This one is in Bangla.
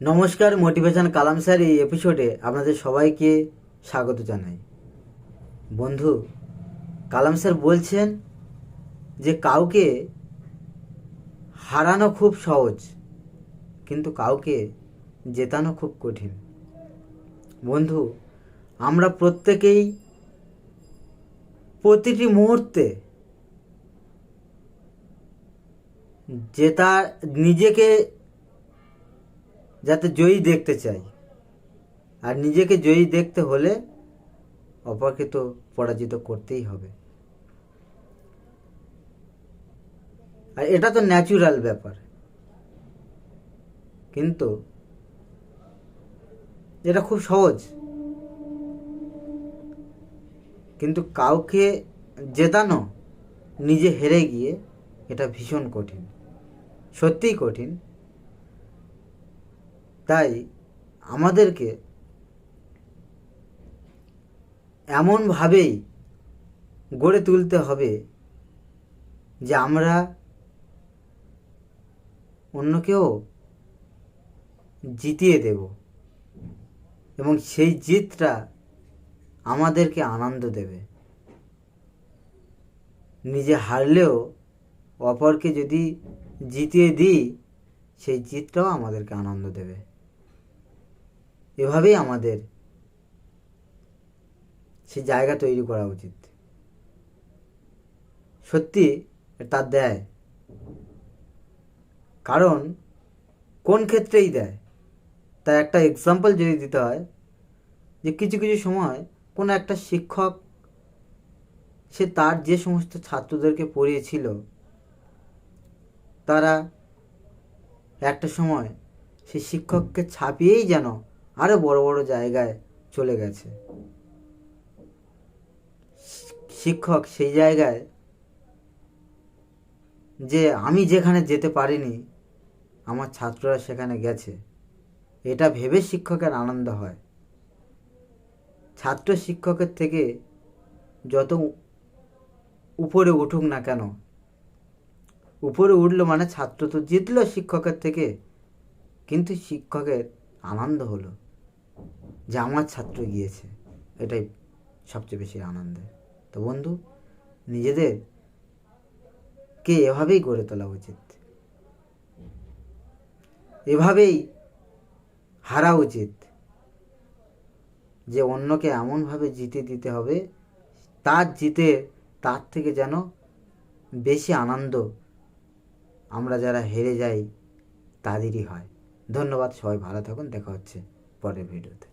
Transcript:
নমস্কার মোটিভেশন কালাম স্যার এই এপিসোডে আপনাদের সবাইকে স্বাগত জানাই। বন্ধু কালাম স্যার বলছেন যে কাউকে হারানো খুব সহজ, কিন্তু কাউকে জেতানো খুব কঠিন। বন্ধু, আমরা প্রত্যেকেই প্রতিটি মুহূর্তে জেতা, নিজেকে যাতে জয়ী দেখতে চাই। আর নিজেকে জয়ী দেখতে হলে অপরকে তো পরাজিত করতেই হবে। আর এটা তো ন্যাচুরাল ব্যাপার। কিন্তু এটা খুব সহজ। কিন্তু কাউকে জেতানো, নিজে হেরে গিয়ে এটা ভীষণ কঠিন। সত্যিই কঠিন। তাই আমাদেরকে এমনভাবেই গড়ে তুলতে হবে যে আমরা অন্যকেও জিতিয়ে দেব এবং সেই জিতটা আমাদেরকে আনন্দ দেবে। নিজে হারলেও অপরকে যদি জিতিয়ে দিই, সেই জিতটাও আমাদেরকে আনন্দ দেবে। এভাবেই আমাদের সে জায়গা তৈরি করা উচিত। সত্যি তা দেয়। কারণ কোন ক্ষেত্রেই দেয়? তার একটা এক্সাম্পল যদি দিতে হয়, যে কিছু কিছু সময় কোনো একটা শিক্ষক সে তার যে সমস্ত ছাত্রদেরকে পড়িয়েছিল, তারা একটা সময় সে শিক্ষককে ছাপিয়েই যেন আরও বড় বড় জায়গায় চলে গেছে। শিক্ষক সেই জায়গায় যে আমি যেখানে যেতে পারিনি, আমার ছাত্ররা সেখানে গেছে। এটা ভেবে শিক্ষকের আনন্দ হয়। ছাত্র শিক্ষকের থেকে যত উপরে উঠুক না কেন, উপরে উঠল মানে ছাত্র তো জিতলো শিক্ষকের থেকে, কিন্তু শিক্ষকের আনন্দ হলো। যে আমার ছাত্র গিয়েছে, এটাই সবচেয়ে বেশি আনন্দের। তো বন্ধু, নিজেদের কে এভাবেই গড়ে তোলা উচিত? এভাবেই হারা উচিত যে অন্যকে এমনভাবে জিতে দিতে হবে, তার জিতে তার থেকে যেন বেশি আনন্দ আমরা যারা হেরে যাই, তাদেরই হয়। ধন্যবাদ, সবাই ভালো থাকুন। দেখা হচ্ছে পরের ভিডিওতে।